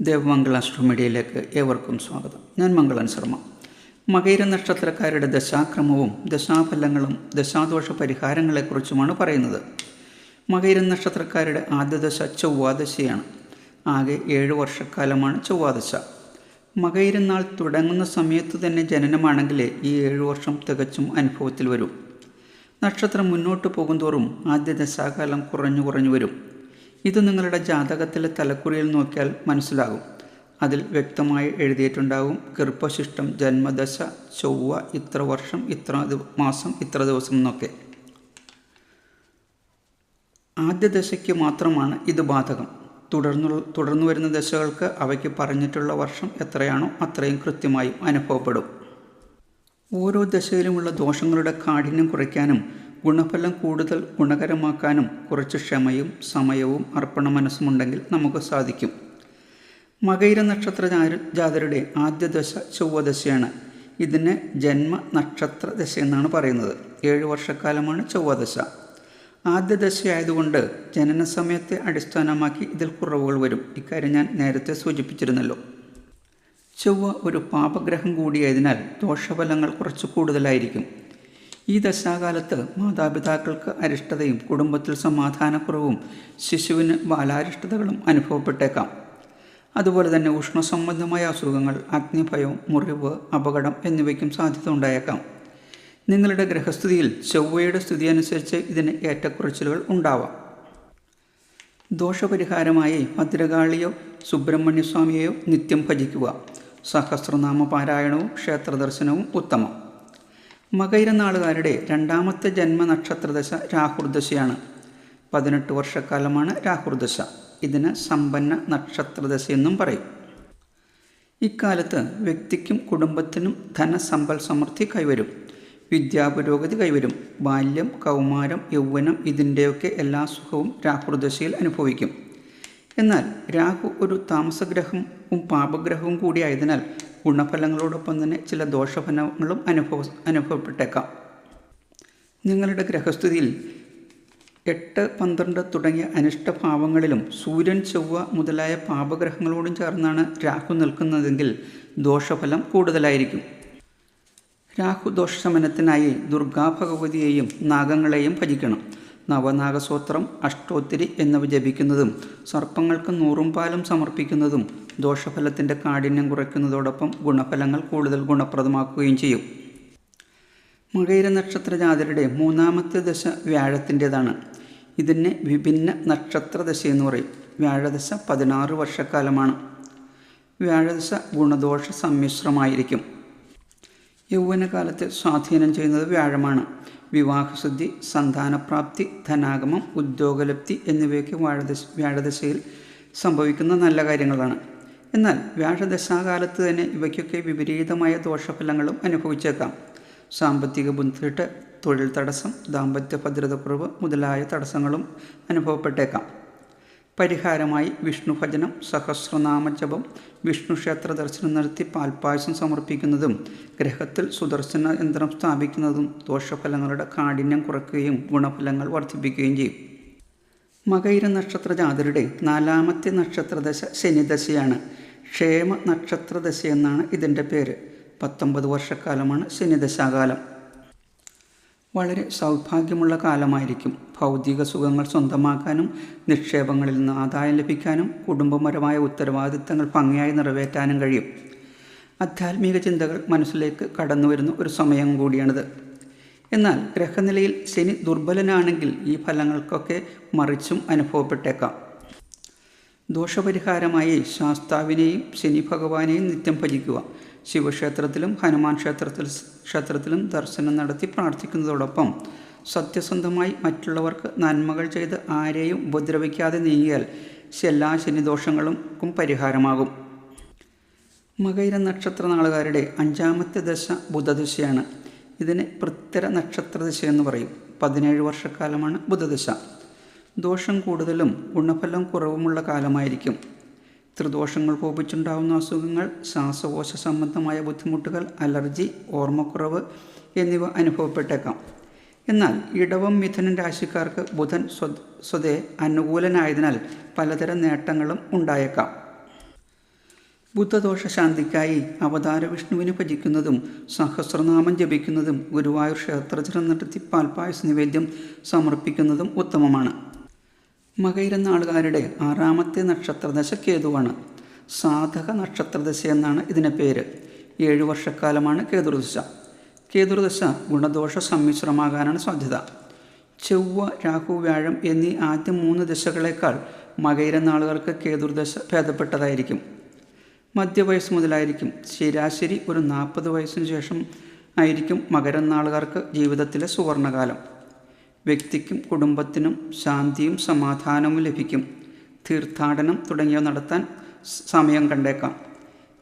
ദേവമംഗള അസ്ട്രോമീഡിയയിലേക്ക് ഏവർക്കും സ്വാഗതം. ഞാൻ മംഗളൻ ശർമ്മ. മകൈര നക്ഷത്രക്കാരുടെ ദശാക്രമവും ദശാഫലങ്ങളും ദശാദോഷ പരിഹാരങ്ങളെക്കുറിച്ചുമാണ് പറയുന്നത്. മകൈര നക്ഷത്രക്കാരുടെ ആദ്യ ദശ ചൊവ്വാദശയാണ്. ആകെ ഏഴ് വർഷക്കാലമാണ് ചൊവ്വാദശ. മകയിരം നാൾ തുടങ്ങുന്ന സമയത്ത് തന്നെ ജനനമാണെങ്കിലേ ഈ ഏഴ് വർഷം തികച്ചും അനുഭവത്തിൽ വരും. നക്ഷത്രം മുന്നോട്ട് പോകുന്തോറും ആദ്യ ദശാകാലം കുറഞ്ഞു കുറഞ്ഞു വരും. ഇത് നിങ്ങളുടെ ജാതകത്തിലെ തലക്കുറിയിൽ നോക്കിയാൽ മനസ്സിലാകും. അതിൽ വ്യക്തമായി എഴുതിയിട്ടുണ്ടാകും ഗർഭശിഷ്ടം ജന്മദശ ചൊവ്വ ഇത്ര വർഷം ഇത്ര മാസം ഇത്ര ദിവസം എന്നൊക്കെ. ആദ്യ ദശയ്ക്ക് മാത്രമാണ് ഇത് ബാധകം. തുടർന്നു തുടർന്നു വരുന്ന ദശകൾക്ക് അവയ്ക്ക് പറഞ്ഞിട്ടുള്ള വർഷം എത്രയാണോ അത്രയും കൃത്യമായും അനുഭവപ്പെടും. ഓരോ ദശയിലുമുള്ള ദോഷങ്ങളുടെ കാഠിന്യം കുറയ്ക്കാനും ഗുണഫലം കൂടുതൽ ഗുണകരമാക്കാനും കുറച്ച് ക്ഷമയും സമയവും അർപ്പണ മനസ്സുമുണ്ടെങ്കിൽ നമുക്ക് സാധിക്കും. മകൈര നക്ഷത്ര ജാതരുടെ ആദ്യ ദശ ചൊവ്വദശയാണ്. ഇതിനെ ജന്മ നക്ഷത്ര ദശ എന്നാണ് പറയുന്നത്. ഏഴ് വർഷക്കാലമാണ് ചൊവ്വദശ. ആദ്യ ദശയായതുകൊണ്ട് ജനന സമയത്തെ അടിസ്ഥാനമാക്കി ഇതിൽ കുറവുകൾ വരും. ഇക്കാര്യം ഞാൻ നേരത്തെ സൂചിപ്പിച്ചിരുന്നല്ലോ. ചൊവ്വ ഒരു പാപഗ്രഹം കൂടിയായതിനാൽ ദോഷഫലങ്ങൾ കുറച്ച് കൂടുതലായിരിക്കും. ഈ ദശാകാലത്ത് മാതാപിതാക്കൾക്ക് അരിഷ്ടതയും കുടുംബത്തിൽ സമാധാനക്കുറവും ശിശുവിന് ബാലാരിഷ്ടതകളും അനുഭവപ്പെട്ടേക്കാം. അതുപോലെ തന്നെ ഉഷ്ണസംബന്ധമായ അസുഖങ്ങൾ അഗ്നിഭയം മുറിവ് അപകടം എന്നിവയ്ക്കും സാധ്യത ഉണ്ടായേക്കാം. നിങ്ങളുടെ ഗ്രഹസ്ഥിതിയിൽ ചൊവ്വയുടെ സ്ഥിതി അനുസരിച്ച് ഇതിന് ഏറ്റക്കുറച്ചിലുകൾ ഉണ്ടാവാം. ദോഷപരിഹാരമായി ഭദ്രകാളിയോ സുബ്രഹ്മണ്യസ്വാമിയെയോ നിത്യം ഭജിക്കുക. സഹസ്രനാമ പാരായണവും ക്ഷേത്രദർശനവും ഉത്തമം. മകൈര രണ്ടാമത്തെ രണ്ടാമത്തെ ജന്മനക്ഷത്രദശ രാഹുർദശയാണ്. പതിനെട്ട് വർഷക്കാലമാണ് രാഹുർദശ. ഇതിന് സമ്പന്ന നക്ഷത്രദശ എന്നും പറയും. ഇക്കാലത്ത് വ്യക്തിക്കും കുടുംബത്തിനും ധനസമ്പൽ സമൃദ്ധി കൈവരും. വിദ്യാപുരോഗതി കൈവരും. ബാല്യം കൗമാരം യൗവനം ഇതിന്റെയൊക്കെ എല്ലാ സുഖവും രാഹുർദശയിൽ അനുഭവിക്കും. എന്നാൽ രാഹു ഒരു താമസഗ്രഹവും പാപഗ്രഹവും കൂടിയായതിനാൽ ഗുണഫലങ്ങളോടൊപ്പം തന്നെ ചില ദോഷഫലങ്ങളും അനുഭവ അനുഭവപ്പെട്ടേക്കാം. നിങ്ങളുടെ ഗ്രഹസ്ഥിതിയിൽ എട്ട് പന്ത്രണ്ട് തുടങ്ങിയ അനിഷ്ടഭാവങ്ങളിലും സൂര്യൻ ചൊവ്വ മുതലായ പാപഗ്രഹങ്ങളോടും ചേർന്നാണ് രാഹു നിൽക്കുന്നതെങ്കിൽ ദോഷഫലം കൂടുതലായിരിക്കും. രാഹു ദോഷശമനത്തിനായി ദുർഗാ ഭഗവതിയെയും നാഗങ്ങളെയും ഭജിക്കണം. നവനാഗസൂത്രം അഷ്ടോത്തിരി എന്നിവ ജപിക്കുന്നതും സർപ്പങ്ങൾക്ക് നൂറും പാലും സമർപ്പിക്കുന്നതും ദോഷഫലത്തിന്റെ കാഠിന്യം കുറയ്ക്കുന്നതോടൊപ്പം ഗുണഫലങ്ങൾ കൂടുതൽ ഗുണപ്രദമാക്കുകയും ചെയ്യും. മകയിര നക്ഷത്ര ജാതരുടെ മൂന്നാമത്തെ ദശ വ്യാഴത്തിന്റെതാണ്. ഇതിനെ വിഭിന്ന നക്ഷത്ര ദശ എന്ന് പറയും. വ്യാഴദശ പതിനാറ് വർഷക്കാലമാണ്. വ്യാഴദശ ഗുണദോഷ സമ്മിശ്രമായിരിക്കും. യൗവനകാലത്ത് സ്വാധീനം ചെയ്യുന്നത് വ്യാഴമാണ്. വിവാഹശുദ്ധി സന്താനപ്രാപ്തി ധനാഗമം ഉദ്യോഗലബ്ധി എന്നിവയൊക്കെ വ്യാഴദശ വ്യാഴദശയിൽ സംഭവിക്കുന്ന നല്ല കാര്യങ്ങളാണ്. എന്നാൽ വ്യാഴദശാകാലത്ത് തന്നെ ഇവയ്ക്കൊക്കെ വിപരീതമായ ദോഷഫലങ്ങളും അനുഭവിച്ചേക്കാം. സാമ്പത്തിക ബുദ്ധിമുട്ട് തൊഴിൽ തടസ്സം ദാമ്പത്യ ഭദ്രതക്കുറവ് മുതലായ തടസ്സങ്ങളും അനുഭവപ്പെട്ടേക്കാം. പരിഹാരമായി വിഷ്ണു ഭജനം സഹസ്രനാമ ജപം വിഷ്ണു ക്ഷേത്ര ദർശനം നടത്തി പാൽപ്പായസം സമർപ്പിക്കുന്നതും ഗ്രഹത്തിൽ സുദർശന യന്ത്രം സ്ഥാപിക്കുന്നതും ദോഷഫലങ്ങളുടെ കാഠിന്യം കുറയ്ക്കുകയും ഗുണഫലങ്ങൾ വർദ്ധിപ്പിക്കുകയും ചെയ്യും. മകയിര നക്ഷത്ര ജാതരുടെ നാലാമത്തെ നക്ഷത്രദശ ശനിദശയാണ്. ക്ഷേമ നക്ഷത്രദശ എന്നാണ് ഇതിന്റെ പേര്. പത്തൊമ്പത് വർഷക്കാലമാണ് ശനിദശാകാലം. വളരെ സൗഭാഗ്യമുള്ള കാലമായിരിക്കും. ഭൗതിക സുഖങ്ങൾ സ്വന്തമാക്കാനും നിക്ഷേപങ്ങളിൽ നിന്ന് ആദായം ലഭിക്കാനും കുടുംബപരമായ ഉത്തരവാദിത്തങ്ങൾ ഭംഗിയായി നിറവേറ്റാനും കഴിയും. ആധ്യാത്മിക ചിന്തകൾ മനസ്സിലേക്ക് കടന്നു വരുന്ന ഒരു സമയം കൂടിയാണിത്. എന്നാൽ ഗ്രഹനിലയിൽ ശനി ദുർബലനാണെങ്കിൽ ഈ ഫലങ്ങൾക്കൊക്കെ മറിച്ചും അനുഭവപ്പെട്ടേക്കാം. ദോഷപരിഹാരമായി ശാസ്താവിനെയും ശനി ഭഗവാനെയും നിത്യം ഭജിക്കുക. ശിവക്ഷേത്രത്തിലും ഹനുമാൻ ക്ഷേത്രത്തിൽ ക്ഷേത്രത്തിലും ദർശനം നടത്തി പ്രാർത്ഥിക്കുന്നതോടൊപ്പം സത്യസന്ധമായി മറ്റുള്ളവർക്ക് നന്മകൾ ചെയ്ത് ആരെയും ഉപദ്രവിക്കാതെ നീങ്ങിയാൽ എല്ലാ ശനിദോഷങ്ങൾക്കും പരിഹാരമാകും. മകൈര നക്ഷത്ര നാളുകാരുടെ അഞ്ചാമത്തെ ദശ ബുധദശയാണ്. ഇതിനെ പൃത്തര നക്ഷത്രദശ എന്ന് പറയും. പതിനേഴ് വർഷക്കാലമാണ് ബുധദശ. ദോഷം കൂടുതലും ഗുണഫലം കുറവുമുള്ള കാലമായിരിക്കും. ത്രിദോഷങ്ങൾ കോപിച്ചുണ്ടാകുന്ന അസുഖങ്ങൾ ശ്വാസകോശ സംബന്ധമായ ബുദ്ധിമുട്ടുകൾ അലർജി ഓർമ്മക്കുറവ് എന്നിവ അനുഭവപ്പെട്ടേക്കാം. എന്നാൽ ഇടവം മിഥുനൻ രാശിക്കാർക്ക് ബുധൻ സ്വ സ്വതേ അനുകൂലനായതിനാൽ പലതരം നേട്ടങ്ങളും ഉണ്ടായേക്കാം. ബുദ്ധദോഷ ശാന്തിക്കായി അവതാര വിഷ്ണുവിന് ഭജിക്കുന്നതും സഹസ്രനാമം ജപിക്കുന്നതും ഗുരുവായൂർ ക്ഷേത്രചരം നടത്തി പാൽപ്പായസ നിവേദ്യം സമർപ്പിക്കുന്നതും ഉത്തമമാണ്. മകയിര നാളുകാരുടെ ആറാമത്തെ നക്ഷത്രദശ കേതുവാണ് സാധക നക്ഷത്രദശ എന്നാണ് ഇതിന് പേര്. ഏഴു വർഷക്കാലമാണ് കേതുർദശ. കേതുർദശ ഗുണദോഷ സമ്മിശ്രമാകാനാണ് സാധ്യത. ചൊവ്വ രാഹു വ്യാഴം എന്നീ ആദ്യ മൂന്ന് ദശകളേക്കാൾ മകയിര നാളുകൾക്ക് കേതുർദശ ഭേദപ്പെട്ടതായിരിക്കും. മധ്യവയസ്സ് മുതലായിരിക്കും. ശരാശരി ഒരു നാൽപ്പത് വയസ്സിന് ശേഷം ആയിരിക്കും മകരം നാളുകാർക്ക് ജീവിതത്തിലെ സുവർണകാലം. വ്യക്തിക്കും കുടുംബത്തിനും ശാന്തിയും സമാധാനവും ലഭിക്കും. തീർത്ഥാടനം തുടങ്ങിയവ നടത്താൻ സമയം കണ്ടേക്കാം.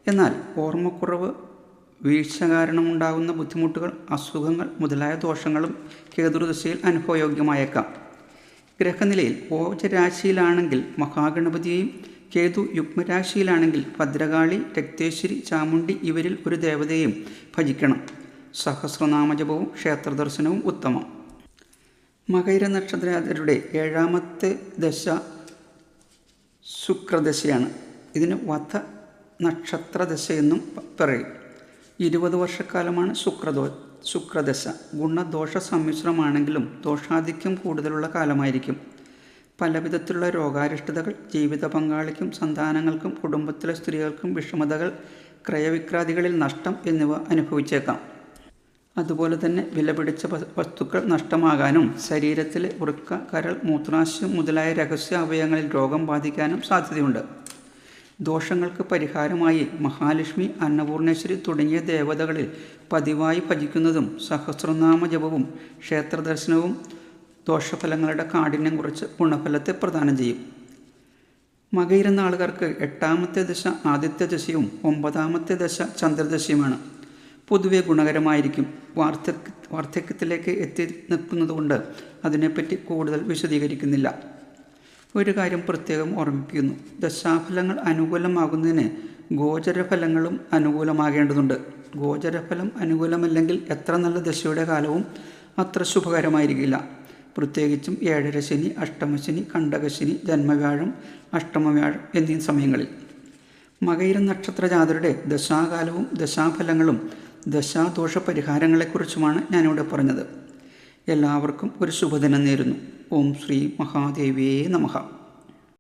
എന്നാൽ ഓർമ്മക്കുറവ് വീഴ്ച കാരണമുണ്ടാകുന്ന ബുദ്ധിമുട്ടുകൾ അസുഖങ്ങൾ മുതലായ ദോഷങ്ങളും കേതുർദശയിൽ അനുഭവയോഗ്യമായേക്കാം. ഗ്രഹനിലയിൽ ഓജരാശിയിലാണെങ്കിൽ മഹാഗണപതിയെയും കേതു യുഗ്മരാശിയിലാണെങ്കിൽ ഭദ്രകാളി രക്തേശ്വരി ചാമുണ്ടി ഇവരിൽ ഒരു ദേവതയെയും ഭജിക്കണം. സഹസ്രനാമജപവും ക്ഷേത്രദർശനവും ഉത്തമം. മകൈര നക്ഷത്രജാതരുടെ ഏഴാമത്തെ ദശ ശുക്രദശയാണ്. ഇതിന് വധ നക്ഷത്രദശ എന്നും പറയും. ഇരുപത് വർഷക്കാലമാണ് ശുക്രദോ ശുക്രദശ. ഗുണദോഷ സമ്മിശ്രമാണെങ്കിലും ദോഷാധിക്യം കൂടുതലുള്ള കാലമായിരിക്കും. പലവിധത്തിലുള്ള രോഗാരിഷ്ടതകൾ ജീവിത പങ്കാളിക്കും സന്താനങ്ങൾക്കും കുടുംബത്തിലെ സ്ത്രീകൾക്കും വിഷമതകൾ ക്രയവിക്രാദികളിൽ നഷ്ടം എന്നിവ അനുഭവിച്ചേക്കാം. അതുപോലെ തന്നെ വിലപിടിച്ച വസ്തുക്കൾ നഷ്ടമാകാനും ശരീരത്തിലെ ഉറുക്ക കരൾ മൂത്രാശയം മുതലായ രഹസ്യ അവയവങ്ങളിൽ രോഗം ബാധിക്കാനും സാധ്യതയുണ്ട്. ദോഷങ്ങൾക്ക് പരിഹാരമായി മഹാലക്ഷ്മി അന്നപൂർണേശ്വരി തുടങ്ങിയ ദേവതകളിൽ പതിവായി ഭജിക്കുന്നതും സഹസ്രനാമ ജപവും ക്ഷേത്രദർശനവും ദോഷഫലങ്ങളുടെ കാഠിന്യം കുറച്ച് ഗുണഫലത്തെ പ്രദാനം ചെയ്യും. മകയിരുന്ന ആളുകൾക്ക് എട്ടാമത്തെ ദശ ആദിത്യ ദശയും ഒമ്പതാമത്തെ ദശ ചന്ദ്രദശയുമാണ്. പൊതുവെ ഗുണകരമായിരിക്കും. വാർദ്ധക്യ വാർദ്ധക്യത്തിലേക്ക് എത്തി നിൽക്കുന്നതുകൊണ്ട് അതിനെപ്പറ്റി കൂടുതൽ വിശദീകരിക്കുന്നില്ല. ഒരു കാര്യം പ്രത്യേകം ഓർമ്മിപ്പിക്കുന്നു. ദശാഫലങ്ങൾ അനുകൂലമാകുന്നതിന് ഗോചരഫലങ്ങളും അനുകൂലമാകേണ്ടതുണ്ട്. ഗോചരഫലം അനുകൂലമല്ലെങ്കിൽ എത്ര നല്ല ദശയുടെ കാലവും അത്ര ശുഭകരമായിരിക്കില്ല. പ്രത്യേകിച്ചും ഏഴര ശനി അഷ്ടമശനി കണ്ടകശനി ജന്മവ്യാഴം അഷ്ടമവ്യാഴം എന്നീ സമയങ്ങളിൽ. മകയിര നക്ഷത്ര ജാതരുടെ ദശാകാലവും ദശാഫലങ്ങളും ദശാദോഷ പരിഹാരങ്ങളെക്കുറിച്ചുമാണ് ഞാനിവിടെ പറഞ്ഞത്. എല്ലാവർക്കും ഒരു ശുഭദിനം നേരുന്നു. ഓം ശ്രീ മഹാദേവിയേ നമഃ.